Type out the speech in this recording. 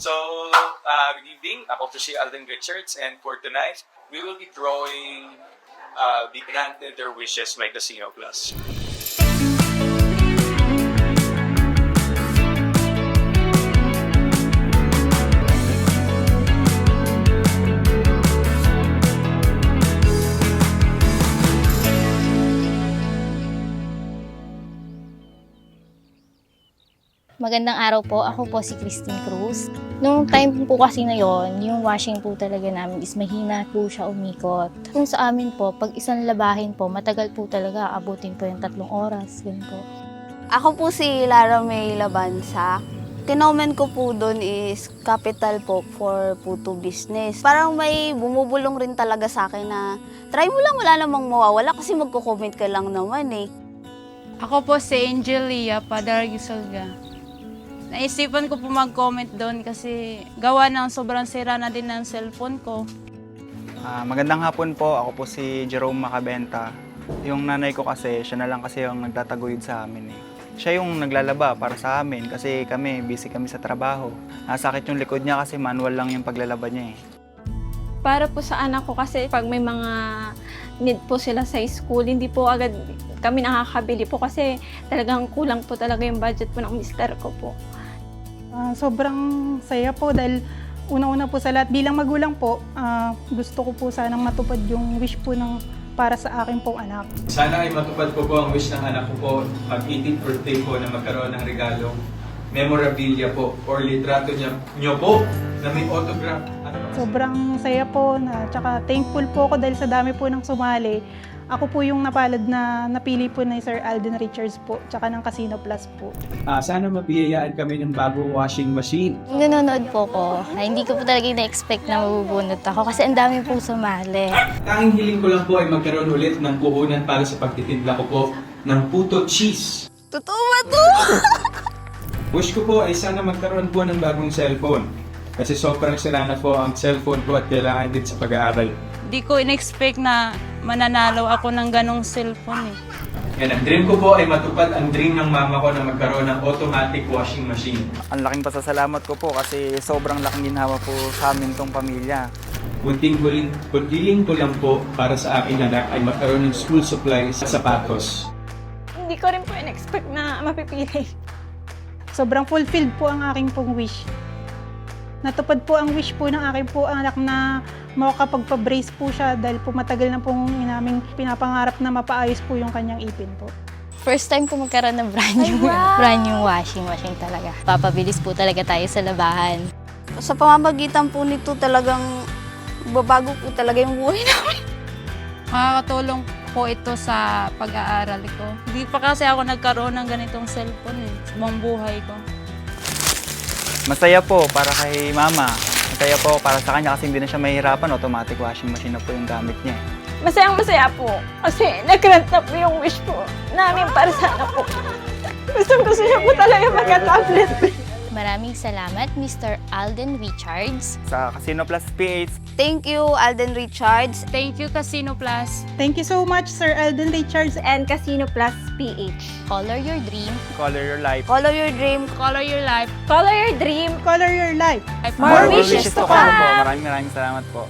So, uh, good evening. Po si Alden Richards and for tonight, we will be drawing uh, the Granted Their Wishes by Casino Plus. Magandang araw po. Ako po si Christine Cruz. Nung time po kasi na yon, yung washing po talaga namin is mahina po siya umikot. Kung sa amin po, pag isang labahin po, matagal po talaga. Abutin po yung tatlong oras. Ganun po. Ako po si Lara May Labansa. Tinomen ko po doon is capital po for Puto business. Parang may bumubulong rin talaga sa akin na try mo lang, wala namang mawawala kasi magko-comment ka lang naman eh. Ako po si Angelia Padar Gisolga. Naisipan ko po mag-comment doon kasi gawa ng sobrang sira na din ng cellphone ko. Ah, magandang hapon po. Ako po si Jerome Macabenta. Yung nanay ko kasi, siya na lang kasi yung nagtataguyod sa amin eh. Siya yung naglalaba para sa amin kasi kami, busy kami sa trabaho. Nasakit yung likod niya kasi manual lang yung paglalaba niya eh. para po sa anak ko kasi pag may mga need po sila sa school, hindi po agad kami nakakabili po kasi talagang kulang po talaga yung budget po ng mister ko po. Ah, sobrang saya po dahil una-una po sa lahat bilang magulang po, ah, gusto ko po sanang matupad yung wish po ng para sa akin pong anak. Sana ay matupad ko po ang wish ng anak ko po pag 18th birthday po na magkaroon ng regalong memorabilia po or litrato niya, niyo po na may autograph. Ano ba? Sobrang saya po na tsaka thankful po ako dahil sa dami po ng sumali. Ako po yung napalad na napili po ni Sir Alden Richards po tsaka ng Casino Plus po. Ah, sana mabiyayaan kami ng bagong washing machine. Nanonood po ko, ay hindi ko po talaga na-expect na mabubunot ako kasi ang dami pong sumali. Tanging hiling ko lang po ay magkaroon ulit ng puhunan para sa pagtitinda ko po ng puto cheese. Totoo ba to? Wish ko po ay sana magkaroon po ng bagong cellphone. Kasi sobrang sira na po ang cellphone ko at kailangan din sa pag-aaral. Di ko in-expect na mananalo ako ng ganong cellphone eh. Yan, ang dream ko po ay matupad ang dream ng mama ko na magkaroon ng automatic washing machine. Ang laking pasasalamat ko po kasi sobrang laking ginhawa po sa amin tong pamilya. Kunting huling, kuntiling ko lang po para sa aking anak ay magkaroon ng school supplies at sapatos. Hindi ko rin po in-expect na mapipili. Sobrang fulfilled po ang aking pong wish. Natupad po ang wish po ng aking po anak na makakapagpa-brace po siya dahil po matagal na pong inaming pinapangarap na mapaayos po yung kanyang ipin po. First time ko magkaroon ng brand new, brand new washing machine talaga. Papabilis po talaga tayo sa labahan. Sa pamamagitan po nito talagang babago po talaga yung buhay namin. Makakatulong po ito sa pag-aaral ko. Hindi pa kasi ako nagkaroon ng ganitong cellphone eh, sa buong buhay ko. Masaya po para kay mama. Masaya po para sa kanya kasi hindi na siya mahihirapan. Automatic washing machine na po yung gamit niya eh. Masayang masaya po kasi nag-grant na po yung wish po namin para sa anak ko. Gusto gusto niya po talaga magka-tablet. Maraming salamat, Mr. Alden Richards. Sa Casino Plus PH, Thank you, Alden Richards. Thank you Casino Plus. Thank you so much, Sir Alden Richards. And Casino Plus PH. Color your dream. Color Your Life. Follow your dream. Color your life. Color your dream. Color your life. More wishes to po. come. Maraming maraming salamat po.